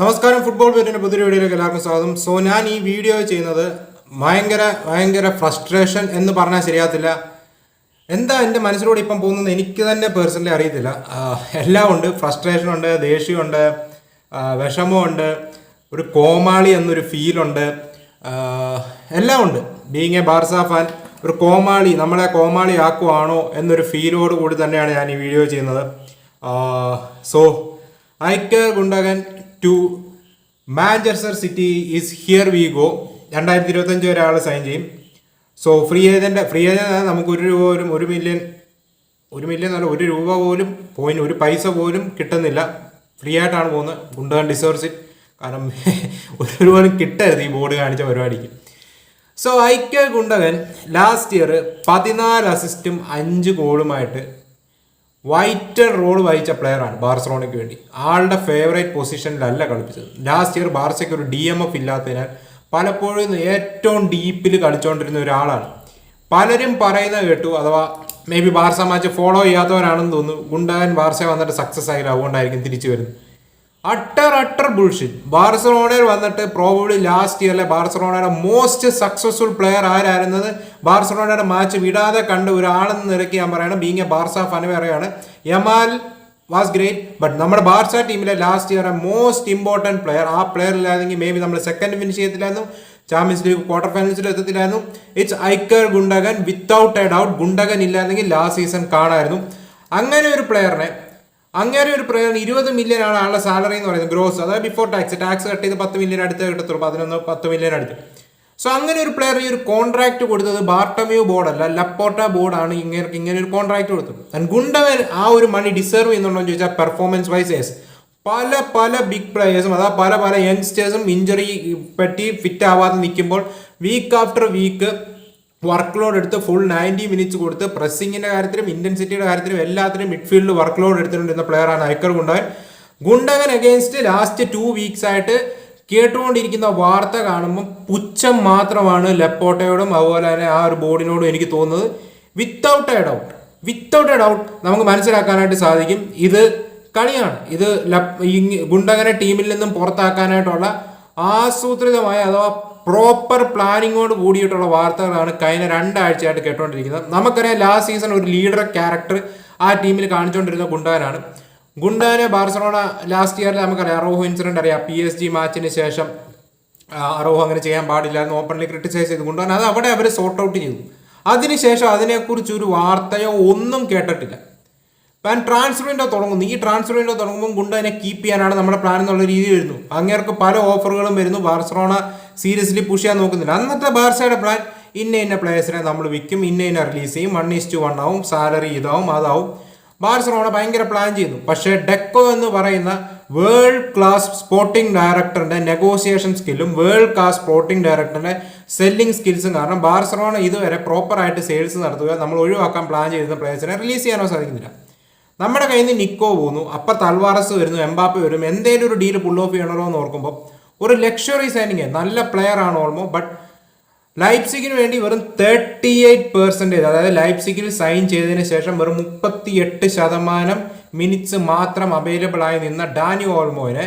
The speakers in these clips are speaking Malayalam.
നമസ്കാരം ഫുട്ബോൾ പേരിന്റെ പുതിയ വീഡിയോയിലേക്ക് എല്ലാവർക്കും സ്വാഗതം. സോ ഞാൻ ഈ വീഡിയോ ചെയ്യുന്നത് ഭയങ്കര ഭയങ്കര ഫ്രസ്ട്രേഷൻ എന്ന് പറഞ്ഞാൽ ശരിയാത്തില്ല എന്താ എന്റെ മനസ്സിലൂടെ ഇപ്പം പോകുന്നത്? എനിക്ക് തന്നെ പേഴ്സണലി അറിയത്തില്ല. എല്ലാം ഉണ്ട്. ഫ്രസ്ട്രേഷൻ ഉണ്ട് ദേഷ്യമുണ്ട് വിഷമമുണ്ട് ഒരു കോമാളി എന്നൊരു ഫീലുണ്ട് എല്ലാം ഉണ്ട്. ബീങ് എ ബാർസ ഫാൻ ഒരു കോമാളി നമ്മളെ കോമാളി ആക്കുവാണോ എന്നൊരു ഫീലോട് കൂടി തന്നെയാണ് ഞാൻ ഈ വീഡിയോ ചെയ്യുന്നത്. So Ilkay Gundogan to Manchester City is here we go രണ്ടായിരത്തി ഇരുപത്തഞ്ച് വരെ ആൾ സൈൻ ചെയ്യും so free agent free agent നമുക്ക് ഒരു രൂപ പോലും ഒരു മില്യൺ ഒരു മില്യൺ എന്നല്ല ഒരു രൂപ പോലും പോയിന്റ് ഒരു പൈസ പോലും കിട്ടുന്നില്ല. ഫ്രീ ആയിട്ടാണ് പോകുന്നത്. ഗുണ്ടകൻ ഡിസേർവ്സ് കാരണം ഒരു രൂപ കിട്ടരുത് ഈ ബോർഡ് കാണിച്ച പരിപാടിക്ക്. സോ ഐക്യ ഗുണ്ടകൻ ലാസ്റ്റ് ഇയർ പതിനാല് അസിസ്റ്റും അഞ്ച് ഗോളുമായിട്ട് വൈറ്റർ റോൾ വഹിച്ച പ്ലെയറാണ് ബാർസലോണയ്ക്ക് വേണ്ടി. ആളുടെ ഫേവറേറ്റ് പൊസിഷനിലല്ല കളിപ്പിച്ചത്. ലാസ്റ്റ് ഇയർ ബാർസയ്ക്ക് ഒരു ഡി എം എഫ് ഇല്ലാത്തതിനാൽ പലപ്പോഴും ഏറ്റവും ഡീപ്പിൽ കളിച്ചുകൊണ്ടിരുന്ന ഒരാളാണ്. പലരും പറയുന്നത് കേട്ടു അഥവാ maybe Barca match follow ചെയ്യാത്തവരാണെന്ന് തോന്നുന്നു. ഗുണ്ടാൻ ബാർസ വന്നിട്ട് സക്സസ് ആയില്ല അതുകൊണ്ടായിരിക്കും തിരിച്ചു വരുന്നത്. അട്ടർ അട്ടർ ബുൾഷിറ്റ് ബാർസലോണയിൽ വന്നിട്ട് പ്രോബബ്ലി ലാസ്റ്റ് ഇയറിലെ ബാർസലോണയുടെ മോസ്റ്റ് സക്സസ്ഫുൾ പ്ലെയർ ആരായിരുന്നത്? ബാർസലോണയുടെ മാച്ച് വിടാതെ കണ്ട ഒരാളെന്ന് നിരക്കി ഞാൻ പറയണം. ബീങ് എ ബാർസ ഫന പറയാണ് യമാൽ വാസ് ഗ്രേറ്റ് ബട്ട് നമ്മുടെ ബാർസ ടീമിലെ ലാസ്റ്റ് ഇയറിലെ മോസ്റ്റ് ഇമ്പോർട്ടന്റ് പ്ലെയർ ആ പ്ലെയർ ഇല്ലായിരുന്നെങ്കിൽ മേ ബി നമ്മൾ സെക്കൻഡ് ഫിനിഷ് ചെയ്യത്തില്ലായിരുന്നു ചാമ്പ്യൻസ് ലീഗ് ക്വാർട്ടർ ഫൈനൽസിൽ എത്തത്തില്ലായിരുന്നു. It's Iker Gundogan without a doubt Gundogan ഇല്ലായിരുന്നെങ്കിൽ ലാസ്റ്റ് സീസൺ കാണായിരുന്നു. അങ്ങനെ ഒരു പ്ലെയറിനെ അങ്ങനെ ഒരു പ്രയോജനം ഇരുപത് മില്യൺ ആണ് ആളുടെ സാലറി എന്ന് പറയുന്നത്. ഗ്രോസ് അതായത് ബിഫോർ ടാക്സ് ടാക്സ് കട്ട് ചെയ്ത് പത്ത് മില്യൺ അടുത്ത് കിട്ടത്തുള്ളൂ. പതിനൊന്ന് പത്ത് മില്യൺ അടുത്ത്. സോ അങ്ങനെ ഒരു പ്ലെയർ ഈ ഒരു കോൺട്രാക്ട് കൊടുത്തത് ബാർട്ടമ്യൂ ബോർഡല്ല ലപ്പോട്ട ബോർഡാണ് ഇങ്ങനെ ഇങ്ങനെ ഒരു കോൺട്രാക്ട് കൊടുത്തത്. ആൻഡ് ഗുണ്ടവൻ ആ ഒരു മണി ഡിസേർവ് ചെയ്യുന്നുണ്ടോ എന്ന് ചോദിച്ചാൽ പെർഫോമൻസ് വൈസ് യെസ് പല പല ബിഗ് പ്ലെയേഴ്സും അതാ പല പല യങ്സ്റ്റേഴ്സും ഇഞ്ചറി പറ്റി ഫിറ്റ് ആവാതെ നിൽക്കുമ്പോൾ week after week work load എടുത്ത് ഫുൾ നയന്റി മിനിറ്റ്സ് കൊടുത്ത് പ്രസ്സിങ്ങിന്റെ കാര്യത്തിലും ഇന്റൻസിറ്റിയുടെ കാര്യത്തിലും എല്ലാത്തിനും മിഡ്ഫീൽഡിൽ വർക്ക് ലോഡ് എടുത്തിട്ടുണ്ടിരുന്ന പ്ലെയറാണ് Iker Gundogan. Gundogan against last two weeks ആയിട്ട് കേട്ടുകൊണ്ടിരിക്കുന്ന വാർത്ത കാണുമ്പോൾ പുച്ഛം മാത്രമാണ് ലെപ്പോട്ടയോടും അതുപോലെ തന്നെ ആ ഒരു ബോർഡിനോടും എനിക്ക് തോന്നുന്നത്. Without a doubt without a doubt നമുക്ക് മനസ്സിലാക്കാനായിട്ട് സാധിക്കും. ഇത് കളിയാണ്. ഇത് ഗുണ്ടകനെ ടീമിൽ നിന്നും പുറത്താക്കാനായിട്ടുള്ള ആസൂത്രിതമായ അഥവാ പ്രോപ്പർ പ്ലാനിങ്ങോട് കൂടിയിട്ടുള്ള വാർത്തകളാണ് കഴിഞ്ഞ രണ്ടാഴ്ചയായിട്ട് കേട്ടുകൊണ്ടിരിക്കുന്നത് നമുക്കറിയാം ലാസ്റ്റ് സീസൺ ഒരു ലീഡർ ക്യാരക്ടർ ആ ടീമിൽ കാണിച്ചുകൊണ്ടിരുന്ന ഗുണ്ടാനാണ്. ഗുണ്ടാനെ ബാർസലോണ ലാസ്റ്റ് ഇയറിൽ നമുക്കറിയാം അറോഹോ ഇൻസിഡന്റ് അറിയാം. പി എസ് ജി മാച്ചിന് ശേഷം അറോഹോ അങ്ങനെ ചെയ്യാൻ പാടില്ല എന്ന് ഓപ്പൺലി ക്രിട്ടിസൈസ് ചെയ്ത്. ഗുണ്ടാൻ അത് അവിടെ അവർ സോർട്ട് ഔട്ട് ചെയ്തു. അതിനുശേഷം അതിനെക്കുറിച്ച് ഒരു വാർത്തയോ ഒന്നും കേട്ടിട്ടില്ല. പാൻ ട്രാൻസ്ഫർ വിൻഡോ തുടങ്ങുന്നു. ഈ ട്രാൻസ്ഫർ വിൻഡോ തുടങ്ങുമ്പോൾ ഗുണ്ടാനെ കീപ്പ് ചെയ്യാനാണ് നമ്മുടെ പ്ലാൻ എന്നുള്ള രീതി വരുന്നു. അങ്ങേർക്ക് പല ഓഫറുകളും വരുന്നു. ബാർസലോണ സീരിയസ്ലി പുഷ് ചെയ്യാൻ നോക്കുന്നില്ല. അന്നത്തെ ബാർസയുടെ പ്ലാൻ ഇന്ന ഇന്ന പ്ലേയേഴ്സിനെ നമ്മൾ വിൽക്കും ഇന്ന ഇന്ന റിലീസ് ചെയ്യും. വൺ ഈസ് ടു വൺ ആവും സാലറി ഇതാവും അതാവും. ബാർസലോണ ഭയങ്കര പ്ലാൻ ചെയ്തു. പക്ഷേ ഡെക്കോ എന്ന് പറയുന്ന വേൾഡ് ക്ലാസ് സ്പോർട്ടിംഗ് ഡയറക്ടറിന്റെ നെഗോസിയേഷൻ സ്കില്ലും വേൾഡ് ക്ലാസ് സ്പോർട്ടിംഗ് ഡയറക്ടറിന്റെ സെല്ലിംഗ് സ്കിൽസും കാരണം ബാർസലോണ ഇതുവരെ പ്രോപ്പറായിട്ട് സെയിൽസ് നടത്തുക നമ്മൾ ഒഴിവാക്കാൻ പ്ലാൻ ചെയ്തിരുന്ന പ്ലേയേഴ്സിനെ റിലീസ് ചെയ്യാനോ സാധിക്കുന്നില്ല. നമ്മുടെ കയ്യിൽ നിന്ന് നിക്കോ പോകുന്നു അപ്പം തൽവാറസ് വരുന്നു എംബാപ്പെ വരും എന്തേലും ഒരു ഡീൽ പുൾ ഓഫ് ചെയ്യണമല്ലോ എന്ന് ഓർക്കുമ്പോൾ ഒരു ലക്ഷറി സൈനിങ് നല്ല പ്ലെയർ ആണ് ഓൾമോ ബട്ട് ലൈപ്സിക്കിന് വേണ്ടി വെറും തേർട്ടി എയ്റ്റ് പെർസെന്റേജ് അതായത് ലൈപ്സിക്കിൽ സൈൻ ചെയ്തതിന് ശേഷം വെറും മുപ്പത്തി എട്ട് ശതമാനം മിനിറ്റ്സ് മാത്രം അവൈലബിൾ ആയി നിന്ന ഡാനി ഓൾമോനെ.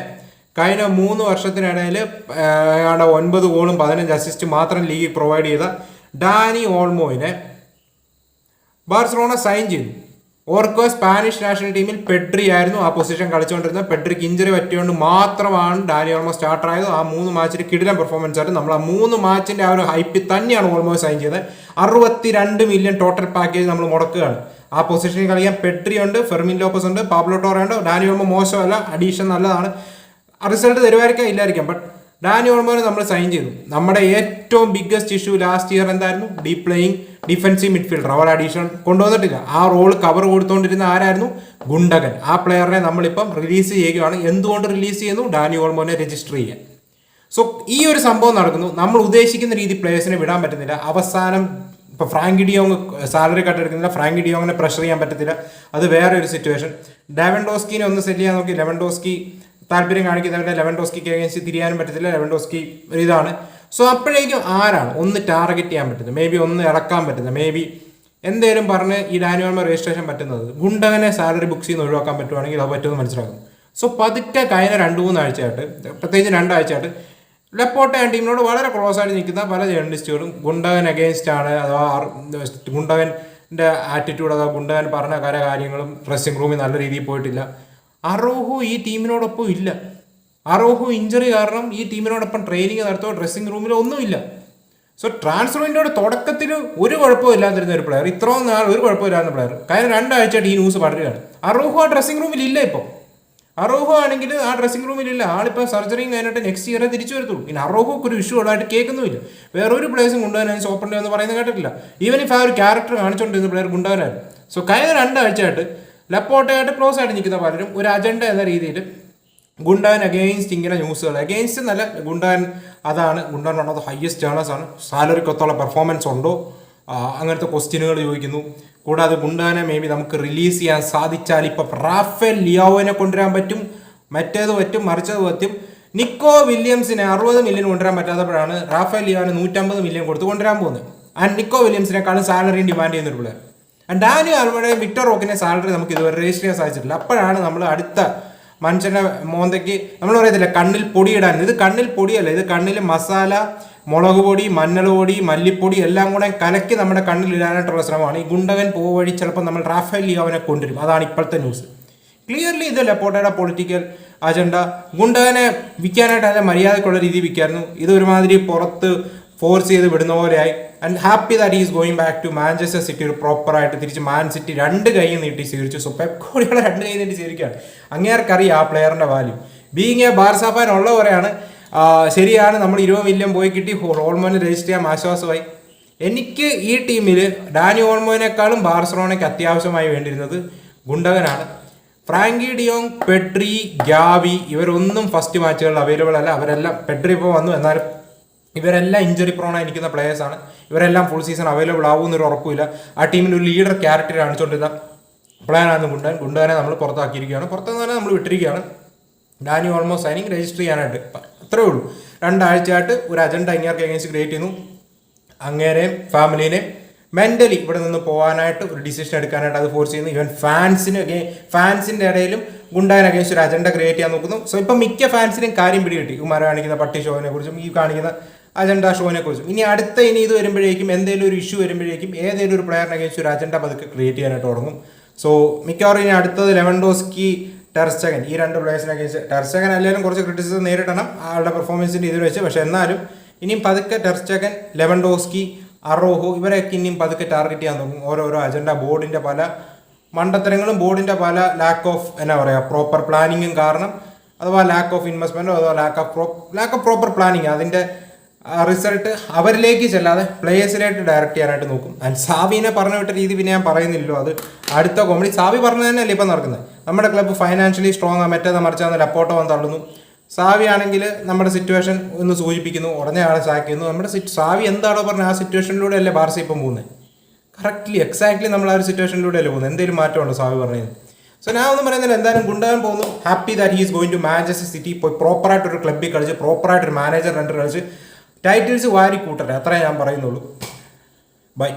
കഴിഞ്ഞ മൂന്ന് വർഷത്തിനിടയിൽ അയാളുടെ ഒൻപത് ഗോളും പതിനഞ്ച് അസിസ്റ്റ് മാത്രം ലീഗ് പ്രൊവൈഡ് ചെയ്ത ഡാനി ഓൾമോയിനെ ബാർസലോണ സൈൻ ചെയ്തു. ഓർക്കോ സ്പാനിഷ് നാഷണൽ ടീമിൽ പെട്രി ആയിരുന്നു ആ പൊസിഷൻ കളിച്ചുകൊണ്ടിരുന്നത്. പെട്രിക്ക് ഇഞ്ചറി പറ്റിയോണ്ട് മാത്രമാണ് ഡാനി ഓൾമോ സ്റ്റാർട്ടർ ആയത്. ആ മൂന്ന് മാച്ചിൽ കിടിലൻ പെർഫോമൻസ് ആയിരുന്നു. നമ്മൾ ആ മൂന്ന് മാച്ചിന്റെ ആ ഒരു ഹൈപ്പിൽ തന്നെയാണ് ഓൾമോ സൈൻ ചെയ്തത്. അറുപത്തി രണ്ട് മില്യൺ ടോട്ടൽ പാക്കേജ് നമ്മൾ മുടക്കുകയാണ്. ആ പൊസിഷനിൽ കളിക്കാൻ പെട്രി ഉണ്ട് ഫെർമിൻ ലോപ്പസ് ഉണ്ട് പാബ്ലോ ഉണ്ട്. ഡാനി ഓൾമോ മോശമല്ല അഡീഷൻ നല്ലതാണ്. റിസൾട്ട് തരുമായിരിക്കാം ഇല്ലായിരിക്കാം. ബട്ട് ഡാനി ഓൾമോനെ നമ്മൾ സൈൻ ചെയ്തു. നമ്മുടെ ഏറ്റവും ബിഗ്ഗസ്റ്റ് ഇഷ്യൂ ലാസ്റ്റ് ഇയർ എന്തായിരുന്നു? ഡീപ് പ്ലേയിങ് ഡിഫൻസീവ് മിഡ്ഫീൽഡർ അവർ അഡീഷൻ കൊണ്ടുവന്നിട്ടില്ല. ആ റോൾ കവർ കൊടുത്തുകൊണ്ടിരുന്ന ആരായിരുന്നു? ഗുണ്ടകൻ. ആ പ്ലെയറിനെ നമ്മളിപ്പം റിലീസ് ചെയ്യുകയാണ്. എന്തുകൊണ്ട് റിലീസ് ചെയ്യുന്നു? ഡാനി ഓൾമോനെ രജിസ്റ്റർ ചെയ്യാൻ. സോ ഈ ഒരു സംഭവം നടക്കുന്നു. നമ്മൾ ഉദ്ദേശിക്കുന്ന രീതി പ്ലേയേഴ്സിനെ വിടാൻ പറ്റുന്നില്ല. അവസാനം ഇപ്പോൾ Frenkie de Jong salary cut എടുക്കുന്നില്ല. ഫ്രാങ്കി ഡിയോങ്ങിനെ പ്രഷർ ചെയ്യാൻ പറ്റത്തില്ല. അത് വേറെ ഒരു സിറ്റുവേഷൻ ഡെവൻഡോസ്കിനെ ഒന്ന് സെറ്റ് ചെയ്യാൻ നോക്കി. ലെവൻഡോസ്കി താല്പര്യം കാണിക്കുന്നവരുടെ ലെവൻ ഡോസ്കിക്ക് അഗേൻസ്റ്റ് തിരിയാനും പറ്റത്തില്ല. ലെവൻഡോസ്കി ഒരു ഇതാണ്. സോ അപ്പോഴേക്കും ആരാണ്? ഒന്ന് ടാർഗറ്റ് ചെയ്യാൻ പറ്റുന്നത്. മേ ബി ഒന്ന് ഇറക്കാൻ പറ്റുന്നത്. മേ ബി എന്തേലും പറഞ്ഞ് ഈ ഡാനുവൽമ രജിസ്ട്രേഷൻ പറ്റുന്നത്. ഗുണ്ടകനെ സാലറി ബുക്സ് ചെയ്യുന്ന ഒഴിവാക്കാൻ പറ്റുവാണെങ്കിൽ അത് പറ്റുമെന്ന് മനസ്സിലാക്കുന്നു. സോ പതുക്കെ കഴിഞ്ഞ രണ്ട് മൂന്നാഴ്ചയായിട്ട് പ്രത്യേകിച്ച് രണ്ടാഴ്ചയായിട്ട് ലെപ്പോട്ട ടീമിനോട് വളരെ ക്ലോസ് ആയിട്ട് നിൽക്കുന്ന പല ജേർണലിസ്റ്റുകളും ഗുണ്ടകൻ അഗേൻസ്റ്റ് ആണ് അഥവാ ഗുണ്ടകന്റെ ആറ്റിറ്റ്യൂഡ് അഥവാ ഗുണ്ടകൻ പറഞ്ഞ കാര്യങ്ങളും ഡ്രസ്സിംഗ് റൂമിൽ നല്ല രീതിയിൽ പോയിട്ടില്ല. അറോഹു ഈ ടീമിനോടൊപ്പം ഇല്ല. അറോഹു ഇഞ്ചറി കാരണം ഈ ടീമിനോടൊപ്പം ട്രെയിനിങ് നടത്തോ ഡ്രസ്സിംഗ് റൂമിലോ ഒന്നുമില്ല സോ ട്രാൻസ്ഫർ വിൻഡോയുടെ തുടക്കത്തിൽ ഒരു കുഴപ്പമില്ലാതിരുന്ന ഒരു പ്ലെയർ ഇത്രയും നാൾ ഒരു കുഴപ്പമില്ലാത്ത പ്ലെയർ കാര്യം രണ്ടാഴ്ചയായിട്ട് ഈ ന്യൂസ് പടരുകയാണ്. അറോഹു ആ ഡ്രസ്സിംഗ് റൂമിൽ ഇല്ല ഇപ്പോൾ അറോഹു ആണെങ്കിൽ ആ ഡ്രസ്സിംഗ് റൂമിലില്ല ആളിപ്പോൾ സർജറിയും കഴിഞ്ഞിട്ട് നെക്സ്റ്റ് ഇയറെ തിരിച്ചു വരത്തുള്ളൂ. ഇനി അറോഹുക്ക് ഒരു ഇഷ്യൂ ഉള്ളതായിട്ട് കേൾക്കുന്നുമില്ല. വേറെ ഒരു പ്ലേസും കൊണ്ടുവരാൻ സോപ്പറിന്റെ എന്ന് പറയുന്നത് കേട്ടിട്ടില്ല. ഈവൻ ഇഫ് ആ ഒരു ക്യാരക്ടർ കാണിച്ചുകൊണ്ടിരുന്ന പ്ലെയർ കൊണ്ടുവരാൻ സോ കഴിഞ്ഞ രണ്ടാഴ്ചയായിട്ട് ലപ്പോട്ടയായിട്ട് ക്ലോസ് ആയിട്ട് നിൽക്കുന്ന പലരും ഒരു അജണ്ട എന്ന രീതിയിൽ ഗുണ്ടാൻ അഗെയിൻസ്റ്റ് ഇങ്ങനെ ന്യൂസുകൾ അഗെയിൻസ്റ്റ് നല്ല ഗുണ്ടാൻ അതാണ് ഗുണ്ടാൻ ദ ഹയസ്റ്റ് ജേണൽസ് ആണ്. സാലറിക്കൊത്തുള്ള പെർഫോമൻസ് ഉണ്ടോ? അങ്ങനത്തെ ക്വസ്റ്റ്യനുകൾ ചോദിക്കുന്നു. കൂടാതെ ഗുണ്ടാനെ മേ ബി നമുക്ക് റിലീസ് ചെയ്യാൻ സാധിച്ചാൽ ഇപ്പം റാഫേൽ ലിയാവോനെ കൊണ്ടുവരാൻ പറ്റും മറ്റേത് പറ്റും മറിച്ചത് പറ്റും. നിക്കോ വില്യംസിനെ അറുപത് മില്യൺ കൊണ്ടുവരാൻ പറ്റാത്തപ്പോഴാണ് റാഫേൽ ലിയാവിന് നൂറ്റമ്പത് മില്യൺ കൊടുത്ത് കൊണ്ടുവരാൻ പോകുന്നത്. ആൻഡ് നിക്കോ വില്യംസിനെക്കാളും സാലറിയും ഡിമാൻഡ് ചെയ്യുന്നൊരു പിള്ളേർ ഡാനി ആൽമയുടെയും വിക്ടർ റോക്കിനെ സാലറി നമുക്ക് ഇതുവരെ രജിസ്റ്റർ ചെയ്യാൻ സാധിച്ചിട്ടില്ല. അപ്പോഴാണ് നമ്മൾ അടുത്ത മനുഷ്യന്റെ മോന്തയ്ക്ക് നമ്മൾ പറയത്തില്ല കണ്ണിൽ പൊടിയിടാൻ ഇത് കണ്ണിൽ പൊടിയല്ല ഇത് കണ്ണിൽ മസാല മുളക് പൊടി മഞ്ഞൾ പൊടി മല്ലിപ്പൊടി എല്ലാം കൂടെ കലക്കി നമ്മുടെ കണ്ണിൽ ഇടാനായിട്ടുള്ള ശ്രമമാണ്. ഈ ഗുണ്ടകൻ പോ വഴി ചിലപ്പോൾ നമ്മൾ റാഫേൽ ലിയോവിനെ കൊണ്ടുവരും. അതാണ് ഇപ്പോഴത്തെ ന്യൂസ് ക്ലിയർലി ഇത് ലപ്പോട്ടയുടെ പൊളിറ്റിക്കൽ അജണ്ട ഗുണ്ടകനെ വിൽക്കാനായിട്ട് അതിനെ മര്യാദക്കുള്ള രീതി വിൽക്കായിരുന്നു. ഇത് ഒരുമാതിരി പുറത്ത് ഫോഴ്സ് ചെയ്ത് വിടുന്ന പോലെയായി and happy that is going back to Manchester City ഒരു പ്രോപ്പറായിട്ട് തിരിച്ച് മാൻ സിറ്റി രണ്ട് കൈ നീട്ടി സ്വീകരിച്ചു. സോ പെപ് ഗോഡിയോടെ രണ്ട് കൈ നീട്ടി സ്വീകരിക്കുകയാണ്. അങ്ങേർക്കറിയാം ആ പ്ലെയറിന്റെ value being a Barca fan ആ, ശരിയാണ് നമ്മൾ ഇരുപത് മില്യൺ പോയി കിട്ടി ഓൾമോന് രജിസ്റ്റർ ചെയ്യാൻ ആശ്വാസമായി. എനിക്ക് ഈ ടീമിൽ ഡാനി ഓൾമോനേക്കാളും ബാർസലോണയ്ക്ക് അത്യാവശ്യമായി വേണ്ടിയിരുന്നത് ഗുണ്ടകനാണ്. Frenkie de Jong Pedri Gavi ഇവരൊന്നും ഫസ്റ്റ് മാച്ചുകളിൽ അവൈലബിൾ അല്ല. അവരെല്ലാം പെട്രി ഇപ്പോൾ വന്നു. എന്നാലും ഇവരെല്ലാം ഇഞ്ചറി പ്രോണായി നിൽക്കുന്ന players ആണ്. ഇവരെല്ലാം ഫുൾ സീസൺ അവൈലബിൾ ആവുമെന്നൊരു ഉറപ്പില്ല ആ ടീമിൽ ഒരു ലീഡർ ക്യാരക്ടർ കാണിച്ചുകൊണ്ടിരുന്ന പ്ലാനാണ് ഗുണ്ടൻ. ഗുണ്ടനെ നമ്മൾ പുറത്താക്കിയിരിക്കുകയാണ്. പുറത്തുനിന്ന് തന്നെ നമ്മൾ വിട്ടിരിക്കുകയാണ്. ഡാനി ഓൾമോസ്റ്റ് സൈനിങ് രജിസ്റ്റർ ചെയ്യാനായിട്ട്. അത്രേ ഉള്ളൂ. രണ്ടാഴ്ചയായിട്ട് ഒരു അജണ്ട അങ്ങേർക്ക് എഗൻസ്റ്റ് ക്രിയേറ്റ് ചെയ്യുന്നു. അങ്ങേരെയും ഫാമിലിനെയും മെന്റലി ഇവിടെ നിന്ന് പോകാനായിട്ട് ഒരു ഡിസിഷൻ എടുക്കാനായിട്ട് അത് ഫോഴ്സ് ചെയ്യുന്നു. ഈവൻ ഫാൻസിന് ഫാൻസിന്റെ ഇടയിലും ഗുണ്ടായൻ അഗേൻസ്റ്റ് ഒരു അജണ്ട ക്രിയേറ്റ് ചെയ്യാൻ നോക്കുന്നു. സോ ഇപ്പം മിക്ക ഫാൻസിനും കാര്യം പിടികിട്ടി. കുമാര കാണിക്കുന്ന പട്ടി ഷോവിനെ കുറിച്ചും ഈ കാണിക്കുന്ന അജണ്ട ഷോനെ കുറിച്ചും. ഇനി അടുത്ത ഇനി ഇത് വരുമ്പോഴേക്കും എന്തെങ്കിലും ഒരു ഇഷ്യൂ വരുമ്പോഴേക്കും ഏതെങ്കിലും ഒരു പ്ലെയറിനെ കഴിച്ച് ഒരു അജണ്ട പതുക്കെ ക്രിയേറ്റ് ചെയ്യാനായിട്ട് തുടങ്ങും. സോ മിക്കവാറും ഇനി അടുത്തത് ലെവൻഡോസ്കി ടെർസ്റ്റഗൻ ഈ രണ്ട് പ്ലേയേഴ്സിനെ കഴിച്ച് ടെർസ്റ്റഗൻ അല്ലെങ്കിലും കുറച്ച് ക്രിറ്റിസിസം നേരിടണം ആളുടെ പെർഫോമൻസിന്റെ ഇതിൽ വെച്ച്. പക്ഷേ എന്നാലും ഇനിയും പതുക്കെ ടെർസ്റ്റഗൻ ലെവൻഡോസ്കി അറോഹോ ഇവരെയൊക്കെ ഇനിയും പതുക്കെ ടാർഗറ്റ് ചെയ്യാൻ തുടങ്ങും. ഓരോരോ അജണ്ട ബോർഡിന്റെ പല മണ്ടത്തരങ്ങളും ബോർഡിന്റെ പല ലാക്ക് ഓഫ് എന്നാ പറയുക പ്രോപ്പർ പ്ലാനിങ്ങും കാരണം. അഥവാ ലാക്ക് ഓഫ് ഇൻവെസ്റ്റ്മെന്റോ അഥവാ lack of pro lack of proper planning അതിന്റെ റിസൾട്ട് അവരിലേക്ക് ചെല്ലാതെ പ്ലേയേഴ്സിലേക്ക് ഡയറക്റ്റ് ചെയ്യാനായിട്ട് നോക്കും. ആൻഡ് സാവിനെ പറഞ്ഞു വിട്ട രീതി പിന്നെ ഞാൻ പറയുന്നില്ലല്ലോ. അത് അടുത്ത കോമഡി സാവി പറഞ്ഞു തന്നെയല്ലേ ഇപ്പം നടക്കുന്നത്? നമ്മുടെ ക്ലബ്ബ് ഫൈനാൻഷ്യലി സ്ട്രോങ് ആണ് മറ്റേത് മറിച്ചാന്ന് ലപ്പോട്ടോ വന്ന് തള്ളുന്നു. സാവി ആണെങ്കിൽ നമ്മുടെ സിറ്റുവേഷൻ ഒന്ന് സൂചിപ്പിക്കുന്നു. ഉടനെ ആളെ സാക്കിയുന്നു നമ്മുടെ സാവി എന്താണോ പറഞ്ഞത് ആ സിറ്റുവേഷനിലൂടെ അല്ലേ ബാർസ ഇപ്പം പോകുന്നത് കറക്റ്റ്ലി എക്സാക്ട്ലി നമ്മൾ ആ ഒരു സിറ്റുവേഷനിലൂടെ അല്ലേ പോകുന്നത് എന്തെങ്കിലും മാറ്റമുണ്ടോ സാവി പറഞ്ഞത് സോ ഞാൻ ഒന്നും പറയുന്നില്ല എന്തായാലും ഗുണ്ടാകാൻ പോകുന്നു. Happy that he's going to Manchester City പോയി പ്രോപ്പറായിട്ട് ഒരു ക്ലബ്ബിൽ കളിച്ച് പ്രോപ്പറായിട്ട് ഒരു മാനേജർ രണ്ട് കളിച്ച് ടൈറ്റിൽസ് വാരി കൂട്ടട്ടെ അത്രേ ഞാൻ പറയുന്നുള്ളൂ. ബൈ